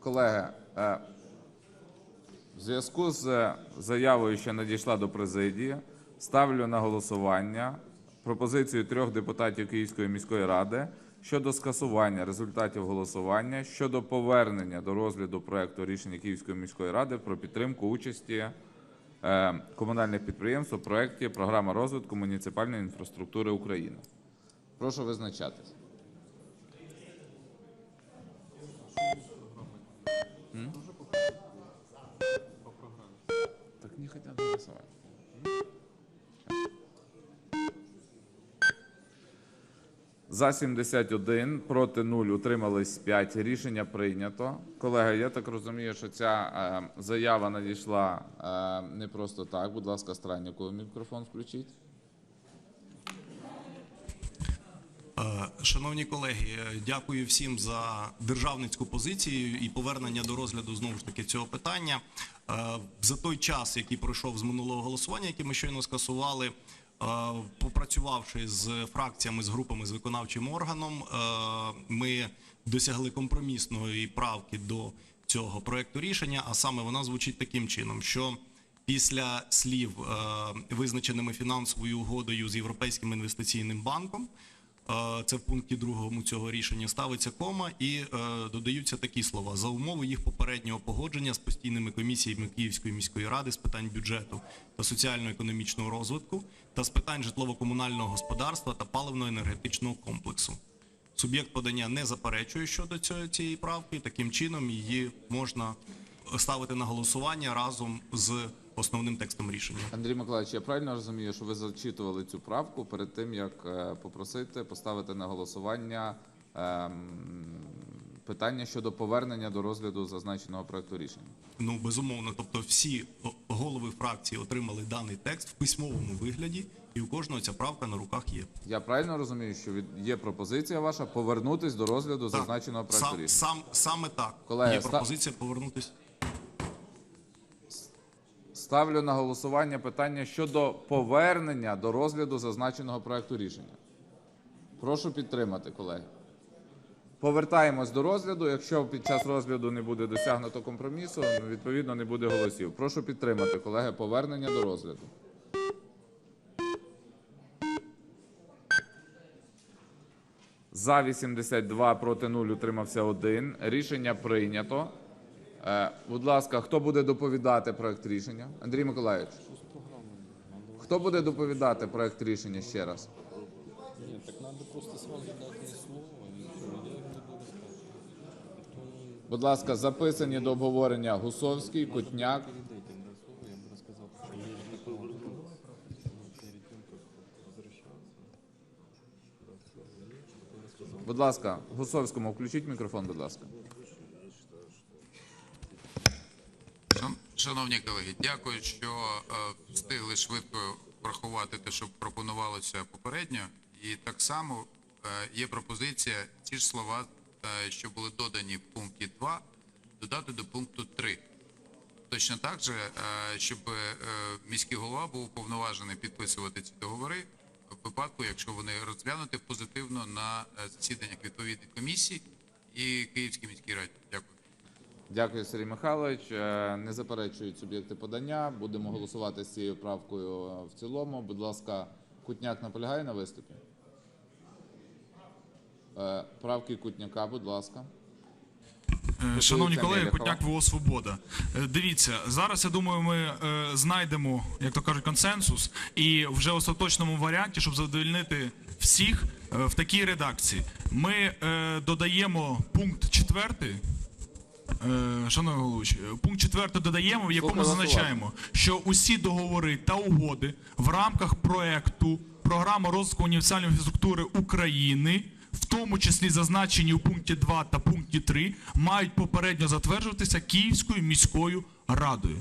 Колеги, е, в зв'язку з заявою, що надійшла до президії, ставлю на голосування пропозицію трьох депутатів Київської міської ради щодо скасування результатів голосування щодо повернення до розгляду проекту рішення Київської міської ради про підтримку участі е, комунальних підприємств у проекті Програма розвитку муніципальної інфраструктури України. Прошу визначатись. Так не хотят голосовать. За 71, проти 0, утримались 5. Рішення прийнято. Колеги, я так розумію, що ця е, заява надійшла е, не просто так. Будь ласка, Странніку мікрофон включіть. Шановні колеги, е, дякую всім за державницьку позицію і повернення до розгляду знову ж таки цього питання. Е, За той час, який пройшов з минулого голосування, яке ми щойно скасували, е, попрацювавши з фракціями, з групами, з виконавчим органом, ми досягли компромісної правки до цього проекту рішення. А саме вона звучить таким чином, що після слів визначеними фінансовою угодою з Європейським інвестиційним банком. Це в пункті другому цього рішення ставиться кома і е, додаються такі слова за умови їх попереднього погодження з постійними комісіями Київської міської ради з питань бюджету та соціально-економічного розвитку та з питань житлово-комунального господарства та паливно-енергетичного комплексу. Суб'єкт подання не заперечує щодо цієї правки. Таким чином її можна ставити на голосування разом з основним текстом рішення. Андрій Миколаївич, я правильно розумію, що ви зачитували цю правку перед тим, як е, попросити поставити на голосування ем, питання щодо повернення до розгляду зазначеного проекту рішення. Ну безумовно, тобто всі голови фракції отримали даний текст в письмовому вигляді, і у кожного ця правка на руках є. Я правильно розумію, що від- є пропозиція ваша повернутись до розгляду зазначеного проекту сам, рішення. сам саме так Колеги, є ста- пропозиція повернутися. Ставлю на голосування питання щодо повернення до розгляду зазначеного проекту рішення. Прошу підтримати, колеги. Повертаємось до розгляду. Якщо під час розгляду не буде досягнуто компромісу, ну, відповідно не буде голосів. Прошу підтримати, колеги, повернення до розгляду. За 82, проти 0, утримався 1. Рішення прийнято. Е, будь ласка, хто буде доповідати проект рішення? Андрій Миколаївич. Хто буде доповідати проект рішення ще раз? Так надо просто сразу мне слово. Будь ласка, записані до обговорення Гусовський, Кутняк. Будь ласка, Гусовському включіть мікрофон, будь ласка. Шановні колеги, дякую, що е, встигли швидко врахувати те, що пропонувалося попередньо. І так само е, є пропозиція ці ж слова, е, що були додані в пункті 2, додати до пункту 3. Точно так же, щоб міський голова був уповноважений підписувати ці договори в випадку, якщо вони розглянуті позитивно на засіданнях відповідних комісій і Київській міській раді. Дякую. Дякую, Сергій Михайлович. Е, Не заперечують суб'єкти подання. Будемо голосувати з цією правкою в цілому. Будь ласка, Кутняк наполягає на виступі? Е, Правки Кутняка, будь ласка. Е, Шановні колеги. Кутняк ВО Свобода. Дивіться, зараз я думаю, ми знайдемо, як то кажуть, консенсус, і вже в остаточному варіанті, щоб задовольнити всіх в такій редакції. Ми додаємо пункт четвертий. Е, Шановний головуючий, пункт четвертий додаємо, в якому зазначаємо, що усі договори та угоди в рамках проекту програми розвитку універсальної інфраструктури України, в тому числі зазначені у пункті 2 та пункті 3, мають попередньо затверджуватися Київською міською радою.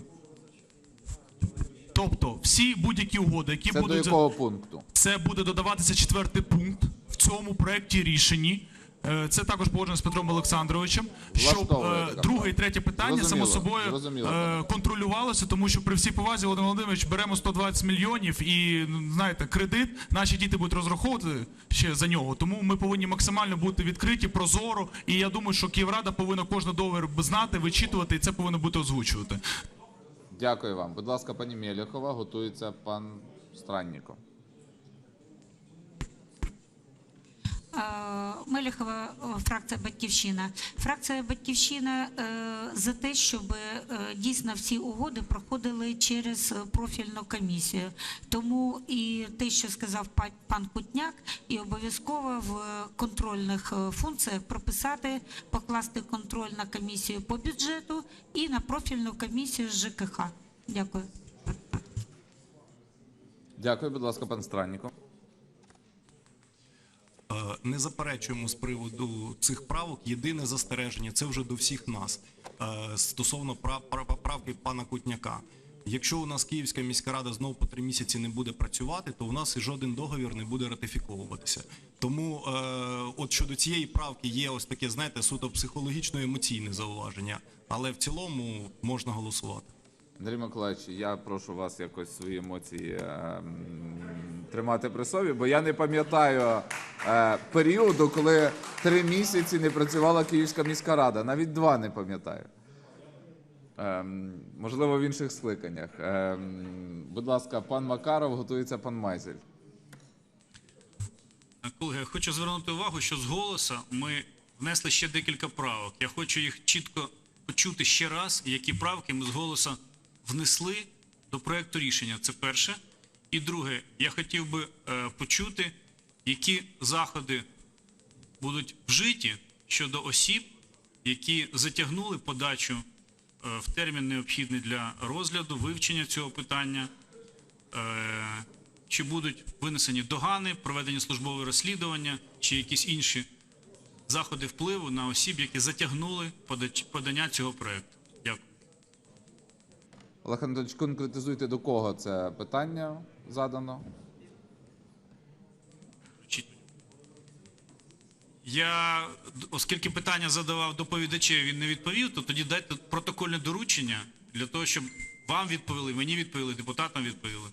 Тобто, всі будь-які угоди, які Це до будуть за- якого пункту? це буде додаватися четвертий пункт в цьому проєкті рішенні. Е, це також погоджено з Петром Олександровичем, щоб е, друге і третє питання само собою е, контролювалося, тому що при всій повазі Володимир Володимирович беремо 120 мільйонів і ну, знаєте, кредит наші діти будуть розраховувати ще за нього. Тому ми повинні максимально бути відкриті, прозоро. І я думаю, що Київрада повинна кожен договір знати, вичитувати, і це повинно бути озвучувати. Дякую вам. Будь ласка, пані Мєлєхова, готується пан Странніков. Е, Меліхова, фракція Батьківщина. Фракція Батьківщина е, за те, щоб е, дійсно всі угоди проходили через е, профільну комісію. Тому і те, що сказав пан Кутняк, і обов'язково в контрольних функціях прописати, покласти контроль на комісію по бюджету і на профільну комісію з ЖКХ. Дякую. Дякую, будь ласка, пан Странніков. Не заперечуємо з приводу цих правок. Єдине застереження це вже до всіх нас Е, стосовно прав, прав- правки пана Кутняка. Якщо у нас Київська міська рада знову по три місяці не буде працювати, то у нас і жоден договір не буде ратифіковуватися. Тому, е, от щодо цієї правки, є ось таке, знаєте, суто психологічно-емоційне зауваження, але в цілому можна голосувати. Андрій Миколаївич, я прошу вас якось свої емоції е, тримати при собі, бо я не пам'ятаю е, періоду, коли три місяці не працювала Київська міська рада. Навіть два не пам'ятаю. Ем, можливо, в інших скликаннях. Ем, будь ласка, пан Макаров, готується пан Майзель. Колеги, хочу звернути увагу, що з голоса ми внесли ще декілька правок. Я хочу їх чітко почути ще раз, які правки ми з голоса внесли до проекту рішення. Це перше. І друге, я хотів би е, почути, які заходи будуть вжиті щодо осіб, які затягнули подачу е, в термін необхідний для розгляду, вивчення цього питання. Е, чи будуть винесені догани, проведені службове розслідування, чи якісь інші заходи впливу на осіб, які затягнули подання цього проекту. Олег Анатольович, конкретизуйте, до кого це питання задано. Я, оскільки питання задавав доповідачеві, він не відповів, то тоді дайте протокольне доручення для того, щоб вам відповіли, мені відповіли, депутатам відповіли.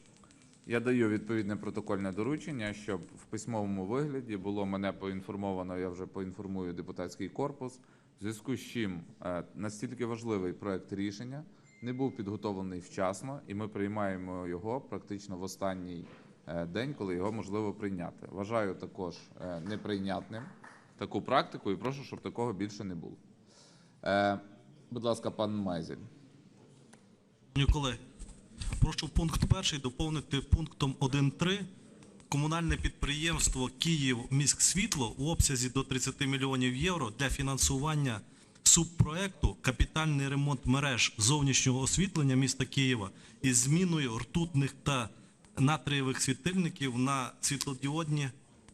Я даю відповідне протокольне доручення, щоб в письмовому вигляді було мене поінформовано. Я вже поінформую депутатський корпус. В зв'язку з чим е, настільки важливий проект рішення не був підготовлений вчасно, і ми приймаємо його практично в останній е, день, коли його можливо прийняти. Вважаю також е, неприйнятним таку практику і прошу, щоб такого більше не було. Е, Будь ласка, пан Майзель. Колеги, прошу пункт перший доповнити пунктом 1.3. Комунальне підприємство Київ міськсвітло у обсязі до 30 мільйонів євро для фінансування субпроекту капітальний ремонт мереж зовнішнього освітлення міста Києва із зміною ртутних та натрієвих світильників на світлодіодні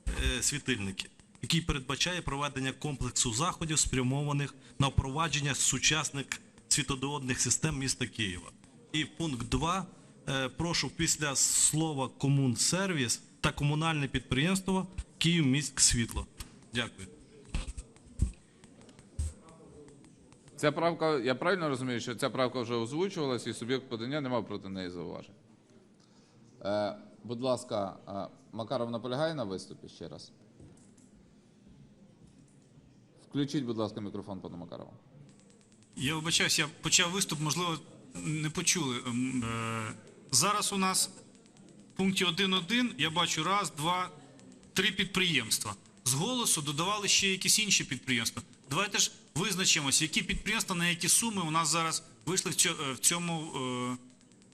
е, світильники, який передбачає проведення комплексу заходів, спрямованих на впровадження сучасних світодіодних систем міста Києва. І пункт 2. Е, прошу після слова комунсервіс та комунальне підприємство Київміськсвітло. Дякую. Ця правка, я правильно розумію, що ця правка вже озвучувалась, і суб'єкт подання не мав проти неї зауважень. Е, будь ласка, е, Макаров наполягає на виступі ще раз. Включіть, будь ласка, мікрофон пану Макарову. Я вибачаюсь, я почав виступ, можливо, не почули. Ем, е, Зараз у нас в пункті 1.1 я бачу раз, два, три підприємства. З голосу додавали ще якісь інші підприємства. Давайте ж визначимося, які підприємства на які суми у нас зараз вийшли в цьому, е,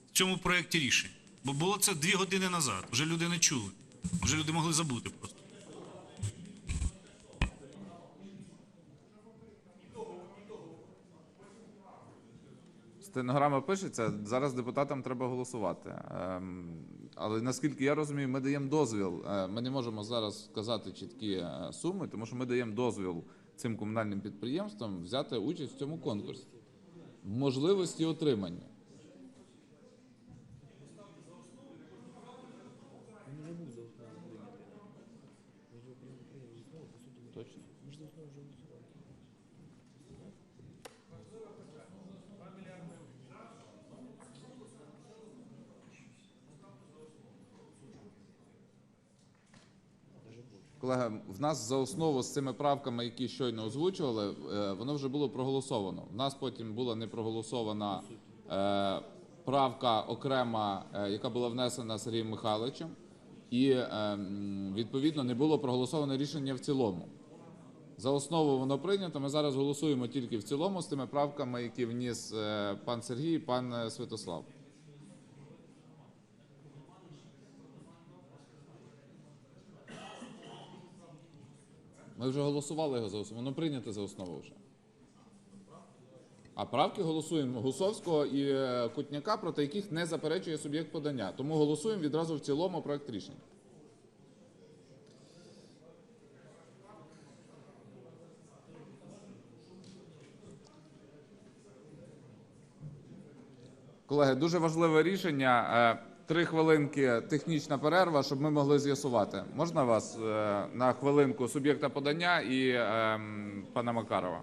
в цьому проєкті рішень. Бо було це дві години назад. Вже люди не чули. Вже люди могли забути просто. Стенограма пишеться, зараз депутатам треба голосувати. Ем, але наскільки я розумію, ми даємо дозвіл. Е, Ми не можемо зараз сказати чіткі е, суми, тому що ми даємо дозвіл цим комунальним підприємствам взяти участь в цьому конкурсі. Можливості отримання. Колеги, в нас за основу з цими правками, які щойно озвучували, е, воно вже було проголосовано. В нас потім була не проголосована е, правка окрема, е, яка була внесена Сергієм Михайловичем, і відповідно не було проголосоване рішення в цілому. За основу воно прийнято. Ми зараз голосуємо тільки в цілому з тими правками, які вніс пан Сергій і пан Святослав. Ми вже голосували його за основу. Воно прийнято за основу вже. А правки голосуємо Гусовського і е, Кутняка, проти яких не заперечує суб'єкт подання. Тому голосуємо відразу в цілому проект рішення. Колеги, дуже важливе рішення. Е, Три хвилинки технічна перерва, щоб ми могли з'ясувати. Можна вас е, на хвилинку суб'єкта подання і ем, пана Макарова?